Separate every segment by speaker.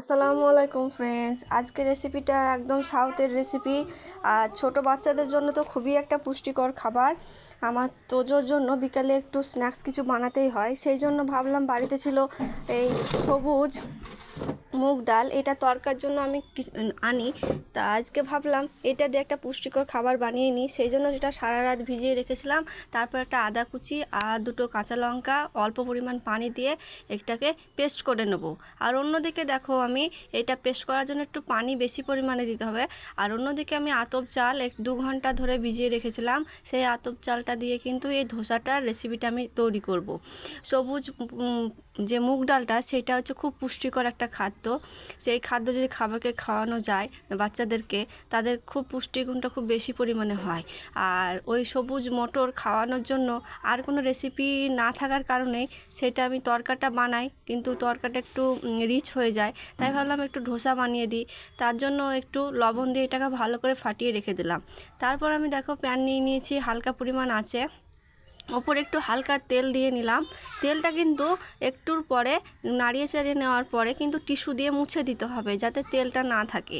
Speaker 1: আসসালামু আলাইকুম ফ্রেন্ডস আজকে রেসিপিটা একদম সাউথের রেসিপি আর ছোটো বাচ্চাদের জন্য তো খুবই একটা পুষ্টিকর খাবার। আমার তোজোর জন্য বিকালে একটু স্ন্যাক্স কিছু বানাতেই হয়। সেই জন্য ভাবলাম বাড়িতে ছিল এই সবুজ মুগ ডাল, এটা তরকার জন্য আমি আনি। তা আজকে ভাবলাম এটা দিয়ে একটা পুষ্টিকর খাবার বানিয়ে নিই। সেই জন্য যেটা সারা রাত ভিজিয়ে রেখেছিলাম। তারপর একটা আদা কুচি আর দুটো কাঁচা লঙ্কা অল্প পরিমাণ পানি দিয়ে এটাকে পেস্ট করে নেব। আর অন্যদিকে দেখো আমি এটা পেস্ট করার জন্য একটু পানি বেশি পরিমাণে দিতে হবে। আর অন্যদিকে আমি আতপ চাল এক দু ঘণ্টা ধরে ভিজিয়ে রেখেছিলাম। সেই আতপ চালটা দিয়ে কিন্তু এই ধোসাটার রেসিপিটা আমি তৈরি করব। সবুজ যে মুগ ডালটা সেটা হচ্ছে খুব পুষ্টিকর একটা খাদ্য। সেই খাদ্য যদি খাবারকে খাওয়ানো যায় বাচ্চাদেরকে, তাদের খুব পুষ্টিগুণটা খুব বেশি পরিমাণে হয়। আর ওই সবুজ মটর খাওয়ানোর জন্য আর কোনো রেসিপি না থাকার কারণে সেটা আমি তরকাটা বানাই, কিন্তু তরকাটা একটু রিচ হয়ে যায়। তাই ভাবলাম একটু ধোসা বানিয়ে দিই। তার জন্য একটু লবণ দিয়ে এটাকে ভালো করে ফাটিয়ে রেখে দিলাম। তারপর আমি দেখো প্যান নিয়ে নিয়েছি, হালকা পরিমাণ আছে। ওপরে একটু হালকা তেল দিয়ে নিলাম। তেলটা কিন্তু একটুর পরে নাড়িয়ে চাড়িয়ে নেওয়ার পরে কিন্তু টিস্যু দিয়ে মুছে দিতে হবে যাতে তেলটা না থাকে।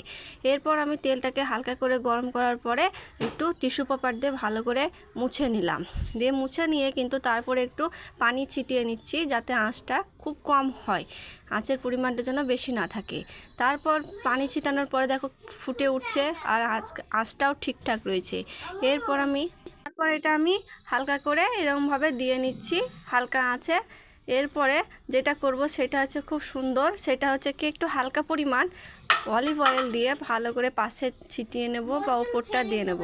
Speaker 1: এরপর আমি তেলটাকে হালকা করে গরম করার পরে একটু টিস্যু পেপার দিয়ে ভালো করে মুছে নিলাম। দিয়ে মুছে নিয়ে কিন্তু তারপরে একটু পানি ছিটিয়ে নিচ্ছি যাতে আঁচটা খুব কম হয়, আঁচের পরিমাণটা যেন বেশি না থাকে। তারপর পানি ছিটানোর পরে দেখো ফুটে উঠছে আর আঁচ, আঁচটাও ঠিকঠাক রয়েছে। এরপর আমি তারপর এটা আমি হালকা করে এরকমভাবে দিয়ে নিচ্ছি, হালকা আছে এরপরে যেটা করব সেটা হচ্ছে খুব সুন্দর, সেটা হচ্ছে কি একটু হালকা পরিমাণ অলিভ অয়েল দিয়ে ভালো করে পাশে ছিটিয়ে নেব বা ওপরটা দিয়ে নেব।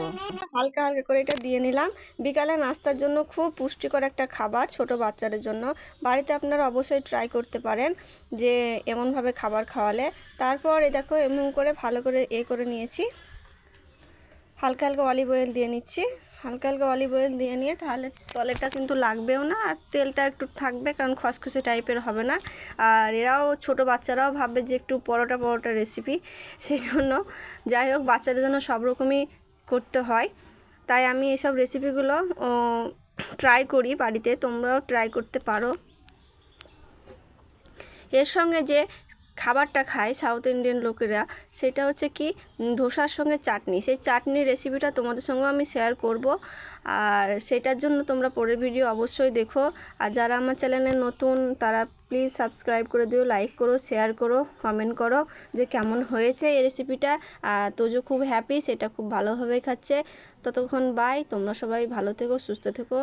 Speaker 1: হালকা হালকা করে এটা দিয়ে নিলাম। বিকালে নাস্তার জন্য খুব পুষ্টিকর একটা খাবার ছোট বাচ্চাদের জন্য। বাড়িতে আপনারা অবশ্যই ট্রাই করতে পারেন যে এমনভাবে খাবার খাওয়ালে। তারপর এ দেখো এমন করে ভালো করে এ করে নিয়েছি। হালকা হালকা অলিভ অয়েল দিয়ে নিচ্ছি। হালকা হালকা অলিভ অয়েল দিয়ে নিয়ে তাহলে তলেটা কিন্তু লাগবেও না আর তেলটা একটু থাকবে কারণ খসখসে টাইপের হবে না। আর এরাও ছোট বাচ্চারাও ভাববে যে একটু পরোটা পরোটা রেসিপি সেই জন্য যাই হোক বাচ্চাদের জন্য সব রকমই করতে হয়। তাই আমি এসব রেসিপিগুলো ট্রাই করি বাড়িতে, তোমরাও ট্রাই করতে পারো। এর সঙ্গে যে খাবারটা খায় সাউথ ইন্ডিয়ান লোকেরা, সেটা হচ্ছে কি ধোসার সঙ্গে চাটনি। সেই চাটনির রেসিপিটা তোমাদের সঙ্গেও আমি শেয়ার করব। আর সেটার জন্য তোমরা পরের ভিডিও অবশ্যই দেখো। আর যারা আমার চ্যানেলে নতুন, তারা প্লিজ সাবস্ক্রাইব করে দিও লাইক করো শেয়ার করো কমেন্ট করো যে কেমন হয়েছে এই রেসিপিটা তোজো খুব হ্যাপি সেটা খুব ভালোভাবে খাচ্ছে। ততক্ষণ বাই তোমরা সবাই ভালো থেকো, সুস্থ থেকো।